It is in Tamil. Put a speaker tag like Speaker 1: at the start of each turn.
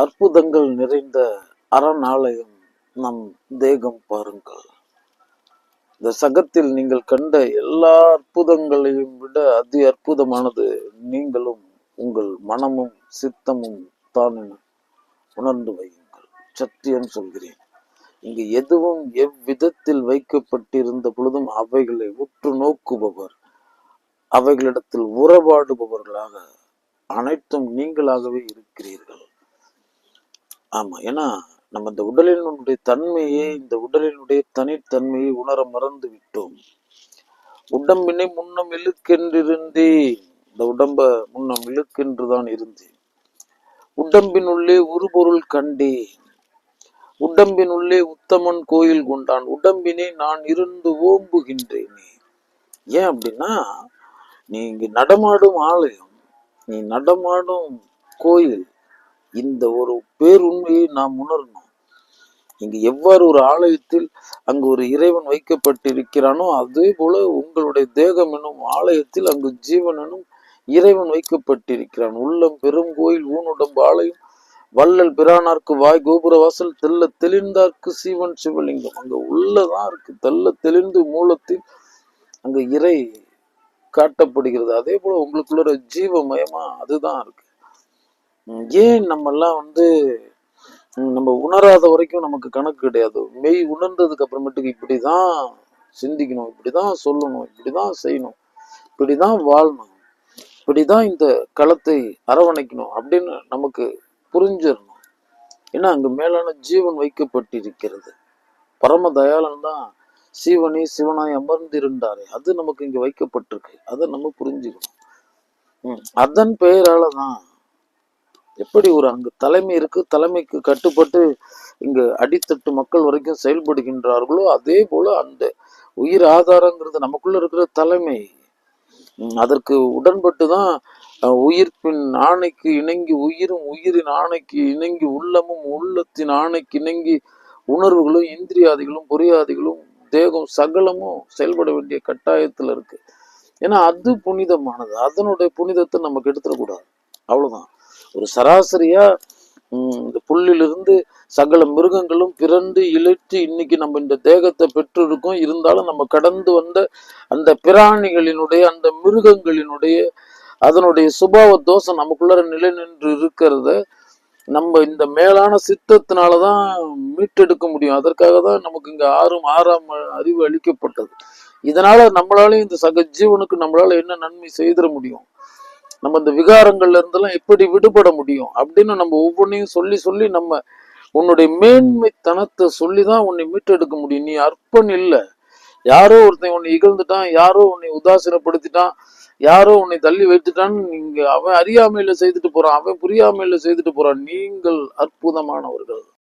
Speaker 1: அற்புதங்கள் நிறைந்த அரணாலயம் நம் தேகம் பாருங்கள். இந்த சகத்தில் நீங்கள் கண்ட எல்லா அற்புதங்களையும் விட அதி அற்புதமானது நீங்களும் உங்கள் மனமும் சித்தமும் தான் என உணர்ந்து வையுங்கள். சத்தியம் சொல்கிறேன். இங்கு எதுவும் எவ்விதத்தில் வைக்கப்பட்டிருந்த பொழுதும் அவைகளை உற்று நோக்குபவர் அவைகளிடத்தில் உறவாடுபவர்களாக அனைத்தும் நீங்களாகவே இருக்கிறீர்கள். ஆமா. ஏன்னா நம்ம இந்த உடலினுடைய தன்மையை இந்த உடலினுடைய தனித்தன்மையை உணர மறந்து விட்டோம். உடம்பினை முன்னம் இழுக்கென்றிருந்தேன். இந்த உடம்ப முன்னம் இழுக்கென்றுதான் இருந்தேன். உடம்பினுள்ளே உருபொருள் கண்டேன். உடம்பினுள்ளே உத்தமன் கோயில் கொண்டான். உடம்பினை நான் இருந்து ஓம்புகின்றேனே. ஏன் அப்படின்னா நீ இங்கு நடமாடும் ஆலயம் நீ நடமாடும் கோயில் இந்த ஒரு பேருண்மையை நாம் உணரணும். இங்கு எவ்வாறு ஒரு ஆலயத்தில் அங்கு ஒரு இறைவன் வைக்கப்பட்டிருக்கிறானோ அதே போல உங்களுடைய தேகம் எனும் ஆலயத்தில் அங்கு ஜீவன் எனும் இறைவன் வைக்கப்பட்டிருக்கிறான். உள்ளம் பெரும் கோயில் ஊனுடம்பு ஆலயம் வள்ளல் பிரானார்க்கு வாய் கோபுர வாசல் தெல்ல தெளிந்தார்க்கு சீவன் சிவலிங்கம். அங்க உள்ளதான் இருக்கு. தெல்ல தெளிந்து மூலத்தில் அங்க இறை காட்டப்படுகிறது. அதே போல உங்களுக்குள்ள ஜீவமயமா அதுதான் இருக்கு. ஏன் நம்ம எல்லாம் வந்து நம்ம உணராத வரைக்கும் நமக்கு கணக்கு கிடையாது. மெய் உணர்ந்ததுக்கு அப்புறமேட்டுக்கு இப்படிதான் சிந்திக்கணும் இப்படிதான் சொல்லணும் இப்படிதான் செய்யணும் இப்படிதான் வாழணும் இப்படிதான் இந்த களத்தை அரவணைக்கணும் அப்படின்னு நமக்கு புரிஞ்சிடணும். ஏன்னா அங்கு மேலான ஜீவன் வைக்கப்பட்டிருக்கிறது. பரம தயாளன் தான் சீவனே சிவனாய் அமர்ந்திருந்தாரே. அது நமக்கு இங்க வைக்கப்பட்டிருக்கு. அதை நம்ம புரிஞ்சுக்கணும். அதன் பெயரால தான் எப்படி ஒரு அங்கு தலைமை இருக்கு தலைமைக்கு கட்டுப்பட்டு இங்கு அடித்தட்டு மக்கள் வரைக்கும் செயல்படுகின்றார்களோ அதே போல அந்த உயிர் ஆதாரங்கிறது நமக்குள்ள இருக்கிற தலைமை. அதற்கு உடன்பட்டு தான் உயிர்ப்பின் ஆணைக்கு இணங்கி உயிரும் உயிரின் ஆணைக்கு இணங்கி உள்ளமும் உள்ளத்தின் ஆணைக்கு இணங்கி உணர்வுகளும் இந்திரியாதிகளும் பொறியாதிகளும் தேகம் சகலமும் செயல்பட வேண்டிய கட்டாயத்துல இருக்கு ஏன்னா அது புனிதமானது. அதனுடைய புனிதத்தை நமக்கு எடுத்துடக்கூடாது அவ்வளவுதான். ஒரு சராசரியா இந்த புல்லிலிருந்து சகல மிருகங்களும் பிறந்து இழைத்து இன்னைக்கு நம்ம இந்த தேகத்தை பெற்றிருக்கோம். இருந்தாலும் நம்ம கடந்து வந்த அந்த பிராணிகளினுடைய அந்த மிருகங்களினுடைய அதனுடைய சுபாவ தோஷம் நமக்குள்ள நிலை நின்று இருக்கிறத நம்ம இந்த மேலான சித்தத்தினாலதான் மீட்டெடுக்க முடியும். அதற்காக தான் நமக்கு இங்க ஆறும் ஆறாம் அறிவு அளிக்கப்பட்டது. இதனால நம்மளாலையும் இந்த சக ஜீவனுக்கு நம்மளால என்ன நன்மை செய்திட முடியும்? நம்ம இந்த விகாரங்கள்ல இருந்தெல்லாம் எப்படி விடுபட முடியும் அப்படின்னு நம்ம ஒவ்வொன்றையும் சொல்லி சொல்லி நம்ம உன்னுடைய மேன்மைத்தனத்தை சொல்லி தான் உன்னை மீட்டெடுக்க முடியும். நீ அற்பன் இல்லை. யாரோ ஒருத்தன் உன்னை இகழ்ந்துட்டான் யாரோ உன்னை உதாசீனப்படுத்திட்டான் யாரோ உன்னை தள்ளி வைத்துட்டான்னு நீங்க அவன் அறியாமையில செய்துட்டு போறான் அவன் புரியாமையில செய்துட்டு போறான். நீங்கள் அற்புதமானவர்கள்.